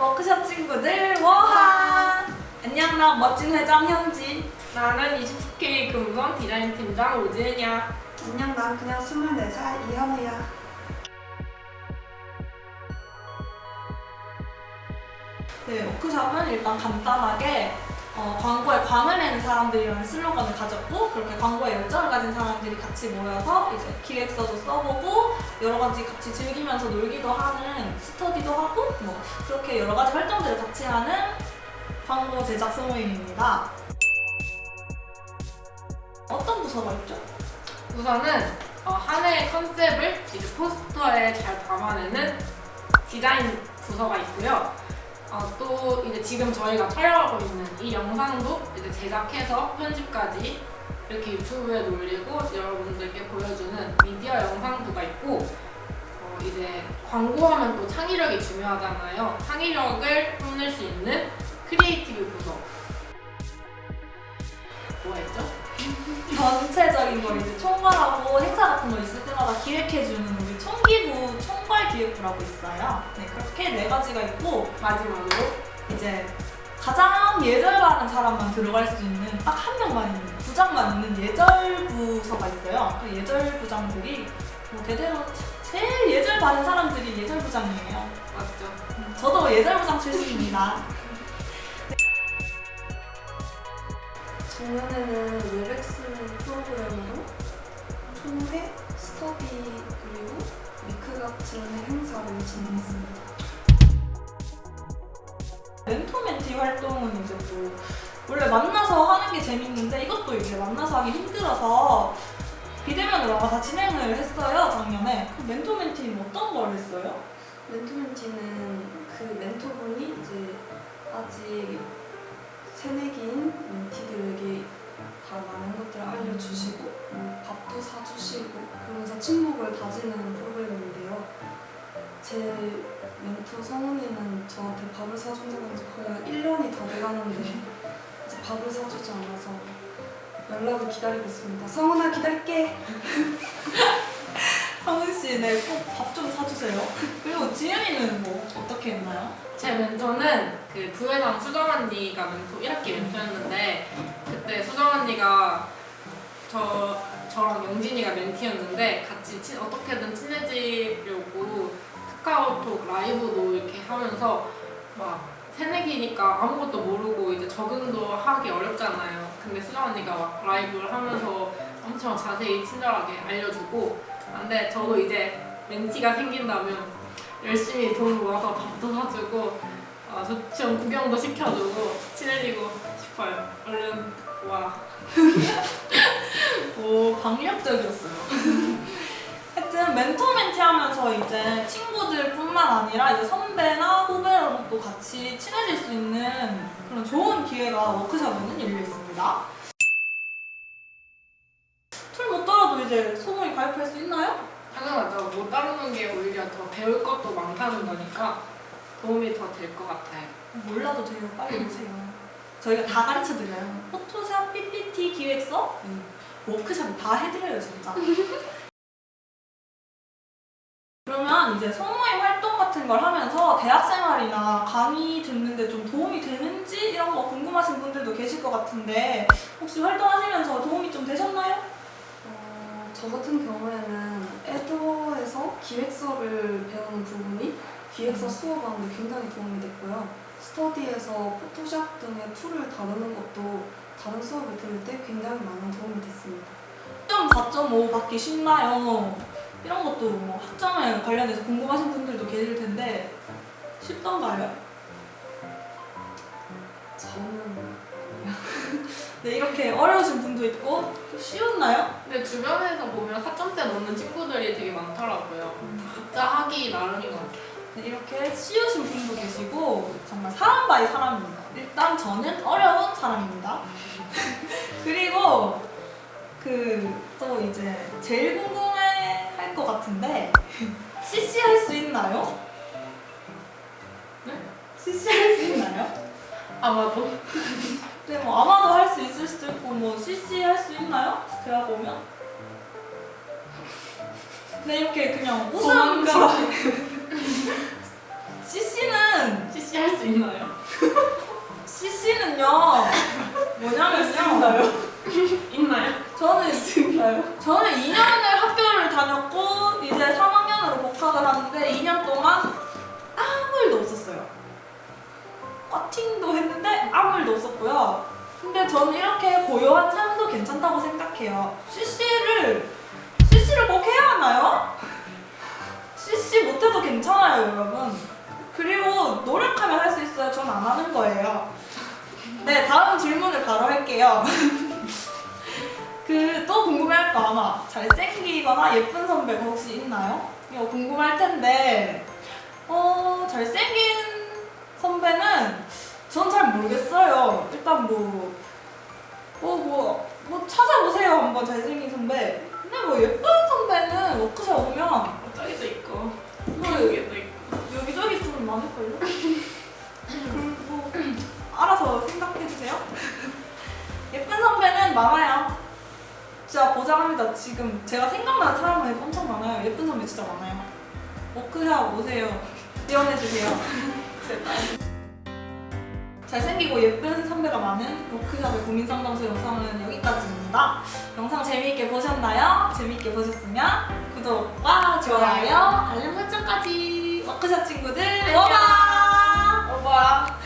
워크숍 친구들 워한 안녕 나 멋진 회장 현지 나는 24K 금성 디자인 팀장 오지은이야. 안녕, 난 그냥 24살 이현우야. 네 워크숍은 일단 간단하게 어, 광고에 광을 내는 사람들이라는 슬로건을 가졌고 그렇게 광고에 열정을 가진 사람들이 같이 모여서 이제 기획서도 써보고 여러 가지 같이 즐기면서 놀기도 하는 스터디도 하고 뭐 그렇게 여러 가지 활동들을 같이 하는 광고 제작 소모임입니다. 어떤 부서가 있죠? 우선은 어, 한 해의 컨셉을 포스터에 잘 담아내는 디자인 부서가 있고요. 어, 또 이제 지금 저희가 촬영하고 있는 이 영상도 이제 제작해서 편집까지 이렇게 유튜브에 올리고 여러분들께 보여주는 미디어 영상부가 있고 어, 이제 광고하면 또 창의력이 중요하잖아요. 창의력을 뽐낼 수 있는 크리에이티브 부서. 뭐가 있죠? 전체적인 걸 이제 총괄하고 행사 같은 거 있을 때마다 기획해주는 기획부라고 있어요. 네, 그렇게 네 가지가 있고 마지막으로 이제 가장 예절바른 사람만 들어갈 수 있는 딱 한 명만 있는 부장만 있는 예절 부서가 있어요. 그 예절 부장들이 뭐 대대로 제일 예절 바른 사람들이 예절 부장이에요. 맞죠? 음, 저도 예절 부장 출신입니다. 작년에는 웨렉스 프로그램으로 총회, 스터디, 같은 행사를 진행했습니다. 멘토 멘티 활동은 이제 뭐 원래 만나서 하는 게 재밌는데 이것도 이제 만나서 하기 힘들어서 비대면으로 다 진행을 했어요 작년에 그 멘토 멘티는 어떤 걸 했어요? 멘토 멘티는 그 멘토분이 이제 아직 새내기인 멘티들에게 다 많은 것들을 알려주시고 뭐 밥도 사주시고 그러면서 친목을 다지는. 제 멘토 성훈이는 저한테 밥을 사준다고 해서 거의 한 1년이 다 돼가는데 이제 밥을 사주지 않아서 연락을 기다리고 있습니다. 성훈아 기다릴게. 성은 씨네 꼭 밥 좀 사주세요 그리고 지은이는 뭐 어떻게 했나요? 제 멘토는 그 부회장 수정 언니가 멘토 1학기 멘토였는데 그때 수정 언니가 저 저랑 영진이가 멘티였는데 같이 친, 어떻게든 친해지려고 카카오톡 라이브도 이렇게 하면서 막 새내기니까 아무것도 모르고 이제 적응도 하기 어렵잖아요. 근데 수정 언니가 막 라이브를 하면서 엄청 자세히 친절하게 알려주고 근데 저도 이제 멘티가 생긴다면 열심히 돈 모아서 밥도 사주고 어, 좋지원 구경도 시켜주고 친해지고 싶어요. 얼른 와. 오 강력적이었어요 하여튼 멘토 이제 친구들뿐만 아니라 이제 선배나 후배랑 또 같이 친해질 수 있는 그런 좋은 기회가 워크숍에는 열려 있습니다 툴 못 따라도 이제 소모임 가입할 수 있나요? 당연하죠. 못 다루는 게 오히려 더 배울 것도 많다는 거니까 도움이 더 될 것 같아요. 몰라도 돼요. 빨리 오세요. 저희가 다 가르쳐 드려요. 포토샵, PPT, 기획서, 음, 워크샵 다 해드려요, 진짜. 그러면 이제 소모임 활동 같은 걸 하면서 대학 생활이나 강의 듣는데 좀 도움이 되는지 이런 거 궁금하신 분들도 계실 것 같은데 혹시 활동하시면서 도움이 좀 되셨나요? 어, 저 같은 경우에는 에더에서 기획서를 배우는 부분이 기획서 수업하는데 굉장히 도움이 됐고요. 스터디에서 포토샵 등의 툴을 다루는 것도 다른 수업을 들을 때 굉장히 많은 도움이 됐습니다. 4.5 받기 쉽나요? 이런 것도 뭐 학점에 관련해서 궁금하신 분들도 계실 텐데 쉽던가요? 저는 네, 이렇게 어려우신 분도 있고 쉬웠나요? 근데 주변에서 보면 4점대 넣는 친구들이 되게 많더라고요. 각자 하기 나름인 것 같아요. 네, 이렇게 쉬우신 분도 계시고 정말 사람 바이 사람입니다. 일단 저는 어려운 사람입니다. 그리고 그 또 이제 제일 궁금해 할 것 같은데 CC 할 수 있나요? 네? CC 할 수 있나요? 아마도 네, 뭐 아마도 할 수 있을 수도 있고 뭐 CC 할 수 있나요? 대화 보면. 네, 이렇게 그냥 웃음 도망가. CC는 CC 할 수 있나요? CC는요 뭐냐면요 있나요? 저는 있나요? 저는 2년을 학교를 다녔고 이제 3학년으로 복학을 하는데 2년 동안 아무 일도 없었어요. 꽈팅도 했는데 아무 일도 없었고요. 근데 저는 이렇게 고요한 삶도 괜찮다고 생각해요. CC를 CC를 꼭 해야 하나요? CC 못해도 괜찮아요, 여러분. 그리고 노력하면 할 수 있어요. 전 안 하는 거예요. 네, 다음 질문을 바로 할게요. 그 또 궁금할 거 아마 잘생기거나 예쁜 선배가 혹시 있나요? 이거 궁금할 텐데 전 잘 모르겠어요. 일단 뭐 뭐, 뭐, 뭐 찾아보세요 한번 잘생긴 선배. 근데 뭐 예쁜 선배는 워크숍 오면 어, 저기도 있고 뭐 여기도 있고 여기저기 좀 많을걸요? 뭐 알아서 생각해주세요. 예쁜 선배는 많아요. 진짜 보장합니다. 지금 제가 생각나는 사람은 엄청 많아요. 예쁜 선배 진짜 많아요. 워크샵 오세요. 지원해주세요. 제발. 잘생기고 예쁜 선배가 많은 워크샵의 고민 상담소 영상은 여기까지입니다. 영상 재미있게 보셨나요? 재미있게 보셨으면 구독과 좋아요, 알림 설정까지 워크샵 친구들. 오바! 오바!